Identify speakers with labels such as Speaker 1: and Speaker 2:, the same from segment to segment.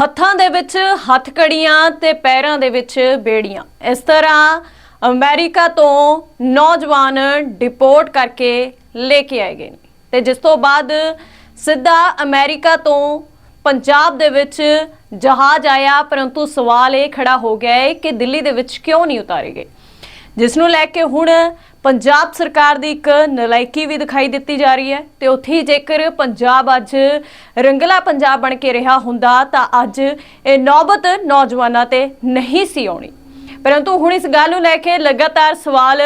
Speaker 1: ਹੱਥਾਂ ਦੇ ਵਿੱਚ ਹੱਥਕੜੀਆਂ ਤੇ ਪੈਰਾਂ ਦੇ ਵਿੱਚ ਬੇੜੀਆਂ। ਇਸ ਤਰ੍ਹਾਂ ਅਮਰੀਕਾ ਤੋਂ ਨੌਜਵਾਨ ਡਿਪੋਰਟ ਕਰਕੇ ਲੈ ਕੇ ਆਏ ਗਏ ਨੇ। ਤੇ ਜਿਸ ਤੋਂ ਬਾਅਦ ਸਿੱਧਾ ਅਮਰੀਕਾ ਤੋਂ ਪੰਜਾਬ ਦੇ ਵਿੱਚ ਜਹਾਜ਼ ਆਇਆ, ਪਰੰਤੂ ਸਵਾਲ ਇਹ ਖੜਾ ਹੋ ਗਿਆ ਹੈ ਕਿ ਦਿੱਲੀ ਦੇ ਵਿੱਚ ਕਿਉਂ ਨਹੀਂ ਉਤਾਰੇ ਗਏ। ਜਿਸ ਨੂੰ ਲੈ ਕੇ ਹੁਣ ਪੰਜਾਬ ਸਰਕਾਰ ਦੀ ਇੱਕ ਨਲਾਇਕੀ ਵੀ ਦਿਖਾਈ ਦਿੱਤੀ ਜਾ ਰਹੀ ਹੈ ਤੇ ਉੱਥੇ ਹੀ ਜੇਕਰ ਪੰਜਾਬ ਅੱਜ ਰੰਗਲਾ ਪੰਜਾਬ ਬਣ ਕੇ ਰਿਹਾ ਹੁੰਦਾ ਤਾਂ ਅੱਜ ਇਹ ਨੌਬਤ ਨੌਜਵਾਨਾਂ ਤੇ ਨਹੀਂ ਸੀ ਆਉਣੀ। ਪਰੰਤੂ ਹੁਣ ਇਸ ਗੱਲ ਨੂੰ ਲੈ ਕੇ ਲਗਾਤਾਰ ਸਵਾਲ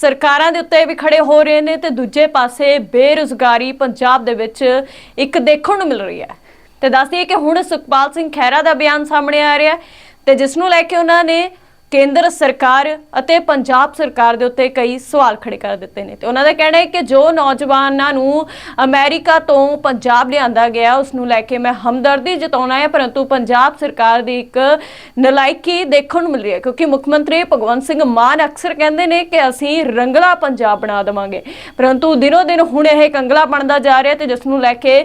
Speaker 1: ਸਰਕਾਰਾਂ ਦੇ ਉੱਤੇ ਵੀ ਖੜੇ ਹੋ ਰਹੇ ਨੇ ਤੇ ਦੂਜੇ ਪਾਸੇ ਬੇਰੁਜ਼ਗਾਰੀ ਪੰਜਾਬ ਦੇ ਵਿੱਚ ਇੱਕ ਦੇਖਣ ਨੂੰ ਮਿਲ ਰਹੀ ਹੈ। ਤੇ ਦੱਸਦੀਏ ਕਿ ਹੁਣ ਸੁਖਪਾਲ ਸਿੰਘ ਖਹਿਰਾ ਦਾ ਬਿਆਨ ਸਾਹਮਣੇ ਆ ਰਿਹਾ ਹੈ ਤੇ ਜਿਸ ਨੂੰ ਲੈ ਕੇ ਉਹਨਾਂ ਨੇ ਕੇਂਦਰ ਸਰਕਾਰ ਅਤੇ ਪੰਜਾਬ ਸਰਕਾਰ ਦੇ ਉੱਤੇ ਕਈ ਸਵਾਲ ਖੜੇ ਕਰ ਦਿੱਤੇ ਨੇ ਤੇ ਉਹਨਾਂ ਦਾ ਕਹਿਣਾ ਹੈ ਕਿ ਜੋ ਨੌਜਵਾਨਾਂ ਨੂੰ ਅਮਰੀਕਾ ਤੋਂ ਪੰਜਾਬ ਲਿਆਂਦਾ ਗਿਆ ਉਸ ਨੂੰ ਲੈ ਕੇ ਮੈਂ ਹਮਦਰਦੀ ਜਤਾਉਣਾ ਹੈ, ਪਰੰਤੂ ਪੰਜਾਬ ਸਰਕਾਰ ਦੀ ਇੱਕ ਨਲਾਇਕੀ ਦੇਖਣ ਨੂੰ ਮਿਲ ਰਹੀ ਹੈ, ਕਿਉਂਕਿ ਮੁੱਖ ਮੰਤਰੀ ਭਗਵੰਤ ਸਿੰਘ ਮਾਨ ਅਕਸਰ ਕਹਿੰਦੇ ਨੇ ਕਿ ਅਸੀਂ ਰੰਗਲਾ ਪੰਜਾਬ ਬਣਾ ਦੇਵਾਂਗੇ। ਪਰੰਤੂ ਦਿਨੋ ਦਿਨ ਹੁਣ ਇਹ ਕੰਗਲਾ ਬਣਦਾ ਜਾ ਰਿਹਾ ਤੇ ਜਿਸ ਨੂੰ ਲੈ ਕੇ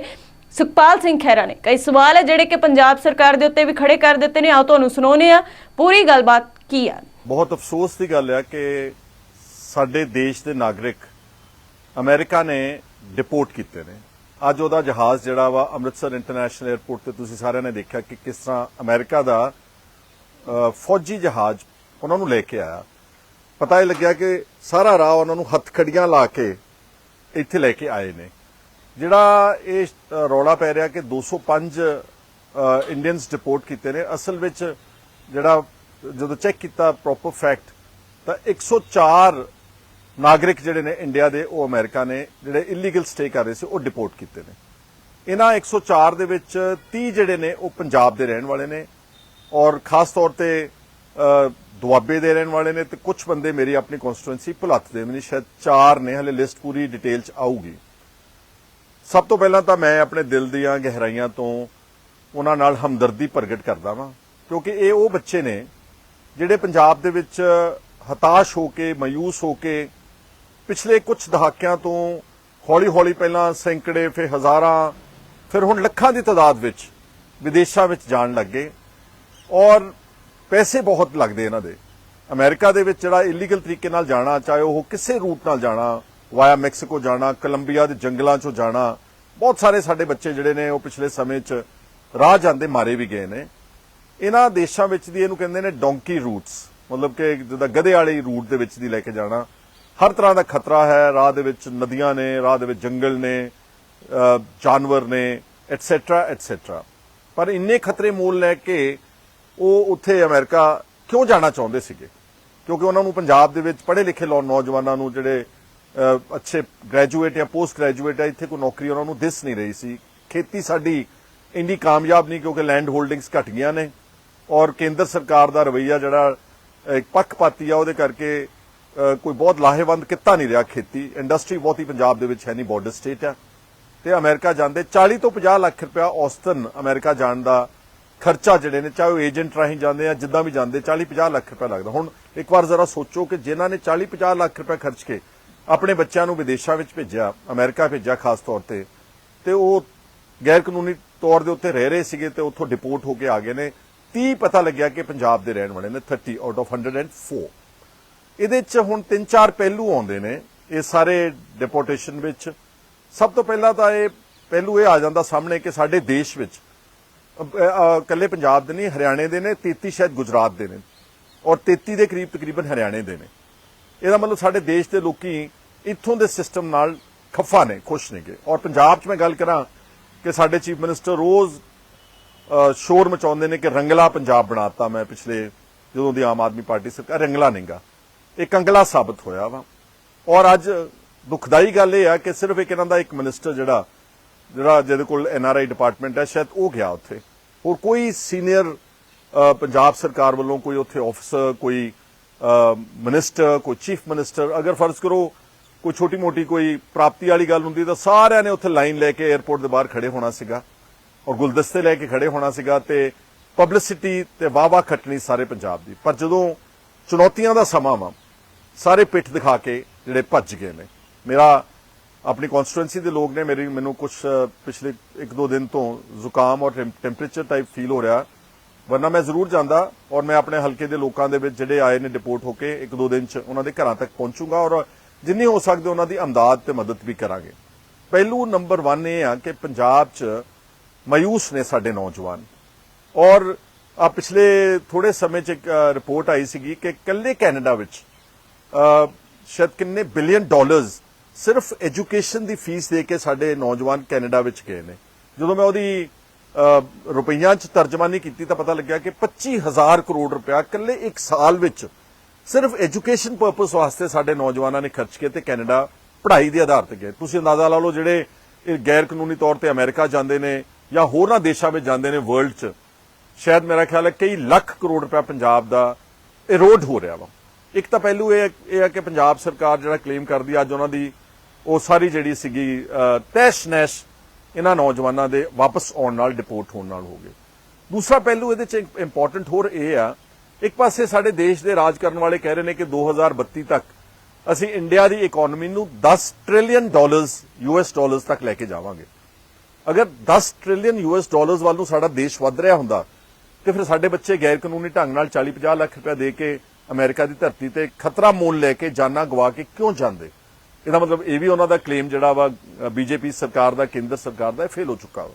Speaker 1: ਸੁਖਪਾਲ ਸਿੰਘ ਖਹਿਰਾ ਨੇ ਕਈ ਸਵਾਲ ਹੈ ਜਿਹੜੇ ਕਿ ਪੰਜਾਬ ਸਰਕਾਰ ਦੇ ਉੱਤੇ ਵੀ ਖੜੇ ਕਰ ਦਿੱਤੇ ਨੇ, ਆਓ ਤੁਹਾਨੂੰ ਸੁਣਾਉਂਦੇ ਆ ਪੂਰੀ ਗੱਲਬਾਤ ਕੀ ਆ?
Speaker 2: ਬਹੁਤ ਅਫਸੋਸ ਦੀ ਗੱਲ ਹੈ ਕਿ ਸਾਡੇ ਦੇਸ਼ ਦੇ ਨਾਗਰਿਕ ਅਮਰੀਕਾ ਨੇ ਡਿਪੋਰਟ ਕੀਤੇ ਨੇ। ਅੱਜ ਉਹਦਾ ਜਹਾਜ਼ ਜਿਹੜਾ ਵਾ ਅੰਮ੍ਰਿਤਸਰ ਇੰਟਰਨੈਸ਼ਨਲ 에ਅਰਪੋਰਟ ਤੇ ਤੁਸੀਂ ਸਾਰਿਆਂ ਨੇ ਦੇਖਿਆ ਕਿ ਕਿਸ ਤਰ੍ਹਾਂ ਅਮਰੀਕਾ ਦਾ ਫੌਜੀ ਜਹਾਜ਼ ਉਹਨਾਂ ਨੂੰ ਲੈ ਕੇ ਆਇਆ। ਪਤਾ ਹੀ ਲੱਗਿਆ ਕਿ ਸਾਰਾ ਰਾਹ ਉਹਨਾਂ ਨੂੰ ਹੱਥਖੜੀਆਂ ਲਾ ਕੇ ਇੱਥੇ ਲੈ ਕੇ ਆਏ ਨੇ। ਜਿਹੜਾ ਇਹ ਰੌਲਾ ਪੈ ਰਿਹਾ ਕਿ 205 ਇੰਡੀਅਨਸ ਡਿਪੋਰਟ ਕੀਤੇ ਨੇ, ਅਸਲ ਵਿੱਚ ਜਿਹੜਾ, ਜਦੋਂ ਚੈੱਕ ਕੀਤਾ ਪ੍ਰੋਪਰ ਫੈਕਟ ਤਾਂ 104 ਨਾਗਰਿਕ ਜਿਹੜੇ ਨੇ ਇੰਡੀਆ ਦੇ, ਉਹ ਅਮਰੀਕਾ ਨੇ, ਜਿਹੜੇ ਇਲੀਗਲ ਸਟੇ ਕਰ ਰਹੇ ਸੀ, ਉਹ ਡਿਪੋਰਟ ਕੀਤੇ ਨੇ। ਇਹਨਾਂ 104 ਦੇ ਵਿੱਚ 30 ਜਿਹੜੇ ਨੇ, ਉਹ ਪੰਜਾਬ ਦੇ ਰਹਿਣ ਵਾਲੇ ਨੇ ਔਰ ਖਾਸ ਤੌਰ ਤੇ ਦੁਆਬੇ ਦੇ ਰਹਿਣ ਵਾਲੇ ਨੇ ਤੇ ਕੁਝ ਬੰਦੇ ਮੇਰੀ ਆਪਣੀ ਕਨਸਟੀਟੂਐਂਸੀ ਭੁਲੱਥ ਦੇ ਨੇ, ਸ਼ਾਇਦ 4 ਨੇ, ਹਲੇ ਲਿਸਟ ਪੂਰੀ ਡਿਟੇਲ ਚ ਆਊਗੀ। ਸਭ ਤੋਂ ਪਹਿਲਾਂ ਤਾਂ ਮੈਂ ਆਪਣੇ ਦਿਲ ਦੀਆਂ ਗਹਿਰਾਈਆਂ ਤੋਂ ਉਹਨਾਂ ਨਾਲ ਹਮਦਰਦੀ ਪ੍ਰਗਟ ਕਰਦਾ ਵਾਂ, ਕਿਉਂਕਿ ਇਹ ਉਹ ਬੱਚੇ ਨੇ ਜਿਹੜੇ ਪੰਜਾਬ ਦੇ ਵਿੱਚ ਹਤਾਸ਼ ਹੋ ਕੇ, ਮਾਯੂਸ ਹੋ ਕੇ ਪਿਛਲੇ ਕੁਝ ਦਹਾਕਿਆਂ ਤੋਂ ਹੌਲੀ-ਹੌਲੀ ਪਹਿਲਾਂ ਸੈਂਕੜੇ, ਫਿਰ ਹਜ਼ਾਰਾਂ, ਫਿਰ ਹੁਣ ਲੱਖਾਂ ਦੀ ਤਾਦਾਦ ਵਿੱਚ ਵਿਦੇਸ਼ਾਂ ਵਿੱਚ ਜਾਣ ਲੱਗੇ ਔਰ ਪੈਸੇ ਬਹੁਤ ਲੱਗਦੇ ਇਹਨਾਂ ਦੇ। ਅਮਰੀਕਾ ਦੇ ਵਿੱਚ ਜਿਹੜਾ ਇਲੀਗਲ ਤਰੀਕੇ ਨਾਲ ਜਾਣਾ, ਚਾਹੇ ਉਹ ਕਿਸੇ ਰੂਟ ਨਾਲ ਜਾਣਾ ਵਾਇਆ ਮੈਕਸੀਕੋ ਜਾਣਾ, ਕੋਲੰਬੀਆ ਦੇ ਜੰਗਲਾਂ 'ਚੋਂ ਜਾਣਾ। ਬਹੁਤ ਸਾਰੇ ਸਾਡੇ ਬੱਚੇ ਜਿਹੜੇ ਨੇ, ਉਹ ਪਿਛਲੇ ਸਮੇਂ 'ਚ ਰਾਹ ਜਾਂਦੇ ਮਾਰੇ ਵੀ ਗਏ ਨੇ। ਇਹਨਾਂ ਦੇਸ਼ਾਂ ਵਿੱਚ ਦੀ ਇਹਨੂੰ ਕਹਿੰਦੇ ਨੇ ਡੋਂਕੀ ਰੂਟਸ ਮਤਲਬ ਕਿ ਜਿੱਦਾਂ ਗਧੇ ਵਾਲੀ ਰੂਟ ਦੇ ਵਿੱਚ ਦੀ ਲੈ ਕੇ ਜਾਣਾ। ਹਰ ਤਰ੍ਹਾਂ ਦਾ ਖਤਰਾ ਹੈ, ਰਾਹ ਦੇ ਵਿੱਚ ਨਦੀਆਂ ਨੇ, ਰਾਹ ਦੇ ਵਿੱਚ ਜੰਗਲ ਨੇ ਜਾਨਵਰ ਨੇ ਐਟਸੈਟਰਾ ਐਟਸੈਟਰਾ ਪਰ ਇੰਨੇ ਖਤਰੇ ਮੋਲ ਲੈ ਕੇ ਉਹ ਉੱਥੇ ਅਮਰੀਕਾ ਕਿਉਂ ਜਾਣਾ ਚਾਹੁੰਦੇ ਸੀਗੇ? ਕਿਉਂਕਿ ਉਹਨਾਂ ਨੂੰ ਪੰਜਾਬ ਦੇ ਵਿੱਚ ਪੜ੍ਹੇ ਲਿਖੇ ਨੌਜਵਾਨਾਂ ਨੂੰ ਜਿਹੜੇ ਅੱਛੇ ਗ੍ਰੈਜੂਏਟ ਜਾਂ ਪੋਸਟ ਗ੍ਰੈਜੂਏਟ ਆ, ਇੱਥੇ ਕੋਈ ਨੌਕਰੀ ਉਹਨਾਂ ਨੂੰ ਦਿਸ ਨਹੀਂ ਰਹੀ ਸੀ। ਖੇਤੀ ਸਾਡੀ ਇੰਨੀ ਕਾਮਯਾਬ ਨਹੀਂ ਕਿਉਂਕਿ ਲੈਂਡ ਹੋਲਡਿੰਗਸ ਘਟ ਗਈਆਂ ਨੇ ਔਰ ਕੇਂਦਰ ਸਰਕਾਰ ਦਾ ਰਵਈਆ ਜਿਹੜਾ ਇੱਕ ਪੱਖਪਾਤੀ ਆ, ਉਹਦੇ ਕਰਕੇ ਕੋਈ ਬਹੁਤ ਲਾਹੇਵੰਦ ਕਿੱਤਾ ਨਹੀਂ ਰਿਹਾ ਖੇਤੀ। ਇੰਡਸਟਰੀ ਬਹੁਤ ਹੀ ਪੰਜਾਬ ਦੇ ਵਿੱਚ ਹੈ ਨਹੀਂ ਬਾਰਡਰ ਸਟੇਟ ਆ। ਤੇ ਅਮਰੀਕਾ ਜਾਂਦੇ 40 ਤੋਂ 50 ਲੱਖ ਰੁਪਇਆ ਔਸਤਨ ਅਮਰੀਕਾ ਜਾਣ ਦਾ ਖਰਚਾ ਜਿਹੜੇ ਨੇ, ਚਾਹੇ ਉਹ ਏਜੰਟ ਰਾਹੀਂ ਜਾਂਦੇ ਆ, ਜਿੱਦਾਂ ਵੀ ਜਾਂਦੇ 40 50 ਲੱਖ ਰੁਪਇਆ ਲੱਗਦਾ। ਹੁਣ ਇੱਕ ਵਾਰ ਜ਼ਰਾ ਸੋਚੋ ਕਿ ਜਿਨ੍ਹਾਂ ਨੇ 40 50 ਲੱਖ ਰੁਪਇਆ ਖਰਚ ਕੇ ਆਪਣੇ ਬੱਚਿਆਂ ਨੂੰ ਵਿਦੇਸ਼ਾਂ ਵਿੱਚ ਭੇਜਿਆ ਅਮਰੀਕਾ ਭੇਜਿਆ ਖਾਸ ਤੌਰ ਤੇ ਤੇ ਉਹ ਗੈਰ ਕਾਨੂੰਨੀ ਤੌਰ ਦੇ ਉੱਤੇ ਰਹਿ ਰਹੇ ਸੀਗੇ ਤੇ ਉੱਥੋਂ ਡਿਪੋਰਟ ਹੋ ਕੇ ਆ ਗਏ ਨੇ। 30 ਪਤਾ ਲੱਗਿਆ ਕਿ ਪੰਜਾਬ ਦੇ ਰਹਿਣ ਵਾਲੇ ਨੇ 30 ਆਊਟ ਆਫ 104 ਇਹਦੇ 'ਚ ਹੁਣ ਤਿੰਨ ਚਾਰ ਪਹਿਲੂ ਆਉਂਦੇ ਨੇ ਇਹ ਸਾਰੇ ਡਿਪੋਰਟੇਸ਼ਨ ਵਿੱਚ। ਸਭ ਤੋਂ ਪਹਿਲਾਂ ਤਾਂ ਇਹ ਪਹਿਲੂ ਇਹ ਆ ਜਾਂਦਾ ਸਾਹਮਣੇ ਕਿ ਸਾਡੇ ਦੇਸ਼ ਵਿੱਚ ਅ, ਇਕੱਲੇ ਪੰਜਾਬ ਦੇ ਨਹੀਂ ਹਰਿਆਣੇ ਦੇ ਨੇ 33 ਸ਼ਾਇਦ ਗੁਜਰਾਤ ਦੇ ਨੇ। ਔਰ 33 ਦੇ ਕਰੀਬ ਤਕਰੀਬਨ ਹਰਿਆਣੇ ਦੇ ਨੇ। ਇਹਦਾ ਮਤਲਬ ਸਾਡੇ ਦੇਸ਼ ਦੇ ਲੋਕੀ ਇੱਥੋਂ ਦੇ ਸਿਸਟਮ ਨਾਲ ਖੱਫਾ ਨੇ, ਖੁਸ਼ ਨੇਗੇ। ਔਰ ਪੰਜਾਬ 'ਚ ਮੈਂ ਗੱਲ ਕਰਾਂ ਕਿ ਸਾਡੇ ਚੀਫ ਮਿਨਿਸਟਰ ਰੋਜ਼ ਸ਼ੋਰ ਮਚਾਉਂਦੇ ਨੇ ਕਿ ਰੰਗਲਾ ਪੰਜਾਬ ਬਣਾਤਾ ਮੈਂ ਪਿਛਲੇ ਜਦੋਂ ਦੀ ਆਮ ਆਦਮੀ ਪਾਰਟੀ ਸਰਕਾਰ ਰੰਗਲਾ ਨਹੀਂਗਾ ਇਹ ਕੰਗਲਾ ਸਾਬਤ ਹੋਇਆ ਵਾ। ਔਰ ਅੱਜ ਦੁਖਦਾਈ ਗੱਲ ਇਹ ਆ ਕਿ ਸਿਰਫ ਇੱਕ ਇਹਨਾਂ ਦਾ ਇੱਕ ਮਿਨਿਸਟਰ ਜਿਹੜਾ ਜਿਹੜਾ ਜਿਹਦੇ ਕੋਲ ਐਨ ਆਰ ਆਈ ਡਿਪਾਰਟਮੈਂਟ ਹੈ, ਸ਼ਾਇਦ ਉਹ ਗਿਆ ਉੱਥੇ। ਹੋਰ ਕੋਈ ਸੀਨੀਅਰ ਪੰਜਾਬ ਸਰਕਾਰ ਵੱਲੋਂ ਕੋਈ ਉੱਥੇ ਆਫੀਸਰ ਕੋਈ ਮਿਨਿਸਟਰ ਕੋਈ ਚੀਫ ਮਿਨਿਸਟਰ ਅਗਰ ਫਰਜ਼ ਕਰੋ ਕੋਈ ਛੋਟੀ ਮੋਟੀ ਕੋਈ ਪ੍ਰਾਪਤੀ ਵਾਲੀ ਗੱਲ ਹੁੰਦੀ ਤਾਂ ਸਾਰਿਆਂ ਨੇ ਉੱਥੇ ਲਾਈਨ ਲੈ ਕੇ 에ਅਰਪੋਰਟ ਦੇ ਬਾਹਰ ਖੜੇ ਹੋਣਾ ਸੀਗਾ ਔਰ ਗੁਲਦਸਤੇ ਲੈ ਕੇ ਖੜੇ ਹੋਣਾ ਸੀਗਾ ਤੇ ਪਬਲਿਸਿਟੀ ਤੇ ਵਾਵਾ ਖੱਟਣੀ ਸਾਰੇ ਪੰਜਾਬ ਦੀ। ਪਰ ਜਦੋਂ ਚੁਣੌਤੀਆਂ ਦਾ ਸਮਾਂ ਵਾ, ਸਾਰੇ ਪਿੱਠ ਦਿਖਾ ਕੇ ਜਿਹੜੇ ਭੱਜ ਗਏ ਨੇ। ਮੇਰਾ ਆਪਣੀ ਕਨਸਟੀਟੂਐਂਸੀ ਦੇ ਲੋਕ ਨੇ, ਮੇਰੀ ਮੈਨੂੰ ਕੁਝ ਪਿਛਲੇ 1-2 ਦਿਨ ਤੋਂ ਜ਼ੁਕਾਮ ਔਰ ਟੈਂਪਰੇਚਰ ਟਾਈਪ ਫੀਲ ਹੋ ਰਿਹਾ। ਵਰਨਾ ਮੈਂ ਜ਼ਰੂਰ ਜਾਂਦਾ ਔਰ ਮੈਂ ਆਪਣੇ ਹਲਕੇ ਦੇ ਲੋਕਾਂ ਦੇ ਵਿੱਚ ਜਿਹੜੇ ਆਏ ਨੇ ਡਿਪੋਰਟ ਹੋ ਕੇ 1-2 ਦਿਨ ਚ ਉਹਨਾਂ ਦੇ ਘਰਾਂ ਤੱਕ ਪਹੁੰਚੂਗਾ ਔਰ ਜਿੰਨੀ ਹੋ ਸਕਦੇ ਉਹਨਾਂ ਦੀ ਅਮਦਾਦ ਤੇ ਮਦਦ ਵੀ ਕਰਾਂਗੇ। ਪਹਿਲੂ ਨੰਬਰ 1 ਇਹ ਆ ਕਿ ਪੰਜਾਬ ਚ ਮਾਯੂਸ ਨੇ ਸਾਡੇ ਨੌਜਵਾਨ। ਔਰ ਆ ਪਿਛਲੇ ਥੋੜੇ ਸਮੇਂ ਚ ਇੱਕ ਰਿਪੋਰਟ ਆਈ ਸੀਗੀ ਕਿ ਕੱਲੇ ਕੈਨੇਡਾ ਵਿੱਚ ਸ਼ਾਇਦ ਕਿੰਨੇ ਬਿਲੀਅਨ ਡਾਲਰਸ ਸਿਰਫ ਐਜੂਕੇਸ਼ਨ ਦੀ ਫੀਸ ਦੇ ਕੇ ਸਾਡੇ ਨੌਜਵਾਨ ਕੈਨੇਡਾ ਵਿੱਚ ਗਏ ਨੇ। ਜਦੋਂ ਮੈਂ ਉਹਦੀ ਰੁਪਈਆਂ ਚ ਤਰਜਮਾਨੀ ਕੀਤੀ ਤਾਂ ਪਤਾ ਲੱਗਿਆ ਕਿ 25000 ਕਰੋੜ ਰੁਪਇਆ ਇਕੱਲੇ ਇੱਕ ਸਾਲ ਵਿੱਚ ਸਿਰਫ ਐਜੂਕੇਸ਼ਨ ਪਰਪਸ ਵਾਸਤੇ ਸਾਡੇ ਨੌਜਵਾਨਾਂ ਨੇ ਖਰਚ ਕੀਤੇ ਤੇ ਕੈਨੇਡਾ ਪੜ੍ਹਾਈ ਦੇ ਆਧਾਰ ਤੇ ਗਏ। ਤੁਸੀਂ ਅੰਦਾਜ਼ਾ ਲਾ ਲਓ ਜਿਹੜੇ ਗੈਰ ਕਾਨੂੰਨੀ ਤੌਰ ਤੇ ਅਮਰੀਕਾ ਜਾਂਦੇ ਨੇ ਜਾਂ ਹੋਰਨਾਂ ਦੇਸ਼ਾਂ ਵਿੱਚ ਜਾਂਦੇ ਨੇ ਵਰਲਡ 'ਚ ਸ਼ਾਇਦ ਮੇਰਾ ਖਿਆਲ ਹੈ ਕਈ ਲੱਖ ਕਰੋੜ ਰੁਪਇਆ ਪੰਜਾਬ ਦਾ ਇਰੋਡ ਹੋ ਰਿਹਾ ਵਾ। ਇੱਕ ਤਾਂ ਪਹਿਲੂ ਇਹ ਇਹ ਹੈ ਕਿ ਪੰਜਾਬ ਸਰਕਾਰ ਜਿਹੜਾ ਕਲੇਮ ਕਰਦੀ ਅੱਜ ਉਹਨਾਂ ਦੀ ਉਹ ਸਾਰੀ ਜਿਹੜੀ ਸੀਗੀ ਅ, ਤੈਸ਼ ਨੈਸ਼ ਇਹਨਾਂ ਨੌਜਵਾਨਾਂ ਦੇ ਵਾਪਸ ਆਉਣ ਨਾਲ ਡਿਪੋਰਟ ਹੋਣ ਨਾਲ ਹੋ ਗਏ। ਦੂਸਰਾ ਪਹਿਲੂ ਇਹਦੇ ਚ ਇੰਪੋਰਟੈਂਟ ਹੋਰ ਇਹ ਆ, ਇੱਕ ਪਾਸੇ ਸਾਡੇ ਦੇਸ਼ ਦੇ ਰਾਜ ਕਰਨ ਵਾਲੇ ਕਹਿ ਰਹੇ ਨੇ ਕਿ 2032 ਤੱਕ ਅਸੀਂ ਇੰਡੀਆ ਦੀ ਇਕਨੋਮੀ ਨੂੰ 10 ਟ੍ਰਿਲੀਅਨ ਡਾਲਰਸ ਯੂਐਸ ਡਾਲਰਸ ਤੱਕ ਲੈ ਕੇ ਜਾਵਾਂਗੇ। ਅਗਰ 10 ਟ੍ਰਿਲੀਅਨ ਯੂਐਸ ਡਾਲਰਸ ਵੱਲ ਨੂੰ ਸਾਡਾ ਦੇਸ਼ ਵੱਧ ਰਿਹਾ ਹੁੰਦਾ, ਤੇ ਫਿਰ ਸਾਡੇ ਬੱਚੇ ਗੈਰ ਕਾਨੂੰਨੀ ਢੰਗ ਨਾਲ 40-50 ਲੱਖ ਰੁਪਏ ਦੇ ਕੇ ਅਮਰੀਕਾ ਦੀ ਧਰਤੀ ਤੇ ਖਤਰਾ ਮੋਲ ਲੈ ਕੇ ਜਾਨਾਂ ਗਵਾ ਕੇ ਕਿਉਂ ਜਾਂਦੇ? ਇਹਦਾ ਮਤਲਬ ਇਹ ਵੀ ਉਹਨਾਂ ਦਾ ਕਲੇਮ ਜਿਹੜਾ ਵਾ ਬੀਜੇਪੀ ਸਰਕਾਰ ਦਾ, ਕੇਂਦਰ ਸਰਕਾਰ ਦਾ ਫੇਲ ਹੋ ਚੁੱਕਾ ਵਾ।